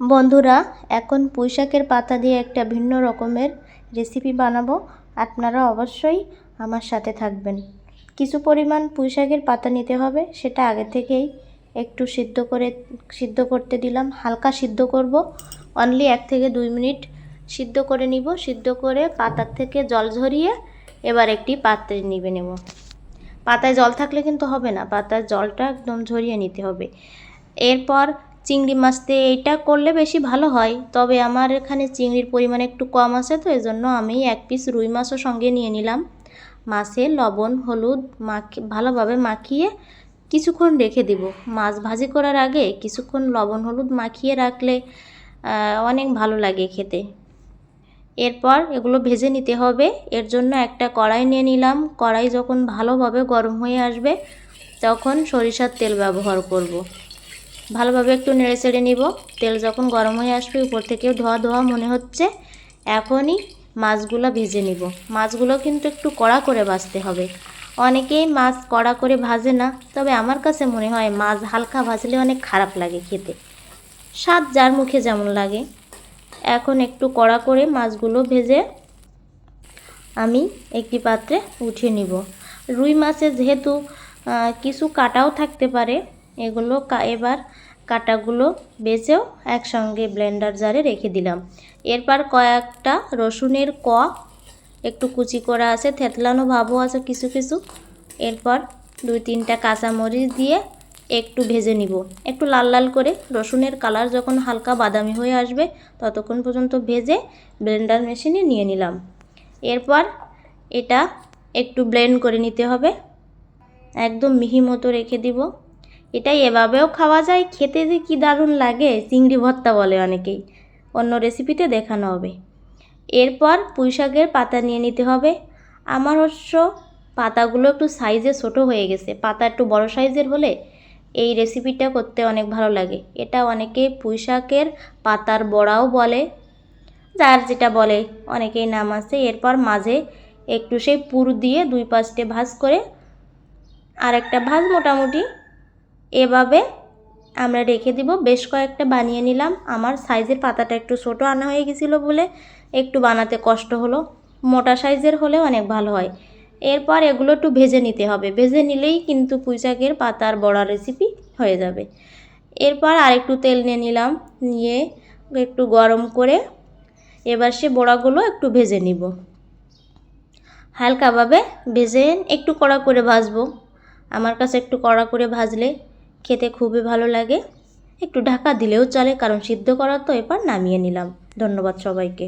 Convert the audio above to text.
বন্ধুরা, এখন পুঁইশাকের পাতা দিয়ে একটা ভিন্ন রকমের রেসিপি বানাবো। আপনারা অবশ্যই আমার সাথে থাকবেন। কিছু পরিমাণ পুঁইশাকের পাতা নিতে হবে, সেটা আগে থেকেই একটু সিদ্ধ করে, সিদ্ধ করতে দিলাম। হালকা সিদ্ধ করব। অনলি এক থেকে দুই মিনিট সিদ্ধ করে নিব। সিদ্ধ করে পাতার থেকে জল ঝরিয়ে এবার একটি পাত্রে নিবে নেব। পাতায় জল থাকলে কিন্তু হবে না, পাতার জলটা একদম ঝরিয়ে নিতে হবে। এরপর চিংড়ি মাছ দিয়ে এইটা করলে বেশি ভালো হয়। তবে আমার এখানে চিংড়ির পরিমাণ একটু কম আছে, তো এই জন্য আমি এক পিস রুই মাছও সঙ্গে নিয়ে নিলাম। মাছে লবণ, হলুদ মাখি, ভালোভাবে মাখিয়ে কিছুক্ষণ রেখে দিব। মাছ ভাজি করার আগে কিছুক্ষণ লবণ, হলুদ মাখিয়ে রাখলে অনেক ভালো লাগে খেতে। এরপর এগুলো ভেজে নিতে হবে। এর জন্য একটা কড়াই নিয়ে নিলাম। কড়াই যখন ভালোভাবে গরম হয়ে আসবে, তখন সরিষার তেল ব্যবহার করব। ভালোভাবে একটু নেড়ে চেড়ে নিব। তেল যখন গরম হয়ে আসবে, উপর থেকেও ধোয়া ধোয়া মনে হচ্ছে। এখনই মাছগুলো ভেজে নিব। মাছগুলো কিন্তু একটু কড়া করে ভাজতে হবে। অনেকেই মাছ কড়া করে ভাজে না, তবে আমার কাছে মনে হয় মাছ হালকা ভাজলে অনেক খারাপ লাগে খেতে। স্বাদ যার মুখে যেমন লাগে। এখন একটু কড়া করে মাছগুলো ভেজে আমি একটি পাত্রে উঠিয়ে নিব। রুই মাছে যেহেতু কিছু কাটাও থাকতে পারে এগুলো এবার কাটাগুলো বেছেও একসঙ্গে ব্লেন্ডার জারে রেখে দিলাম। এরপর কয়েকটা রসুনের ক, একটু কুচি করা আছে, থেতলানো ভাবও আছে কিছু কিছু। এরপর দুই তিনটা কাঁচামরিচ দিয়ে একটু ভেজে নিব। একটু লাল লাল করে রসুনের কালার যখন হালকা বাদামি হয়ে আসবে, ততক্ষণ পর্যন্ত ভেজে ব্লেন্ডার মেশিনে নিয়ে নিলাম। এরপর এটা একটু ব্লেন্ড করে নিতে হবে। একদম মিহি মতো রেখে দিব। এটা এভাবেও খাওয়া যায়, খেতে যে কী দারুণ লাগে, চিংড়ি ভর্তা বলে অনেকেই। অন্য রেসিপিতে দেখানো হবে। এরপর পুঁইশাকের পাতা নিয়ে নিতে হবে। আমার অবশ্য পাতাগুলো একটু সাইজে ছোট হয়ে গেছে। পাতা একটু বড় সাইজের হলে এই রেসিপিটা করতে অনেক ভালো লাগে। এটা অনেকে পুঁইশাকের পাতার বড়াও বলে, যার যেটা বলে, অনেকেই নাম আছে। এরপর মাঝে একটু সেই পুর দিয়ে দুই পাশটে ভাজ করে আর একটা ভাজ মোটামুটি এভাবে আমরা রেখে দিব। বেশ কয়েকটা বানিয়ে নিলাম। আমার সাইজের পাতাটা একটু ছোটো আনা হয়ে গেছিল বলে একটু বানাতে কষ্ট হলো। মোটা সাইজের হলে অনেক ভালো হয়। এরপর এগুলো একটু ভেজে নিতে হবে। ভেজে নিলেই কিন্তু পুঁইশাকের পাতার বড়া রেসিপি হয়ে যাবে। এরপর আরেকটু তেল নিয়ে নিলাম। নিয়ে একটু গরম করে এবার সে বড়াগুলো একটু ভেজে নিব। হালকাভাবে ভেজে একটু কড়া করে ভাজবো। আমার কাছে একটু কড়া করে ভাজলে খেতে খুবই ভালো লাগে। একটু ঢাকা দিলেও চলে, কারণ সিদ্ধ করা তো এবার নামিয়ে নিলাম। ধন্যবাদ সবাইকে।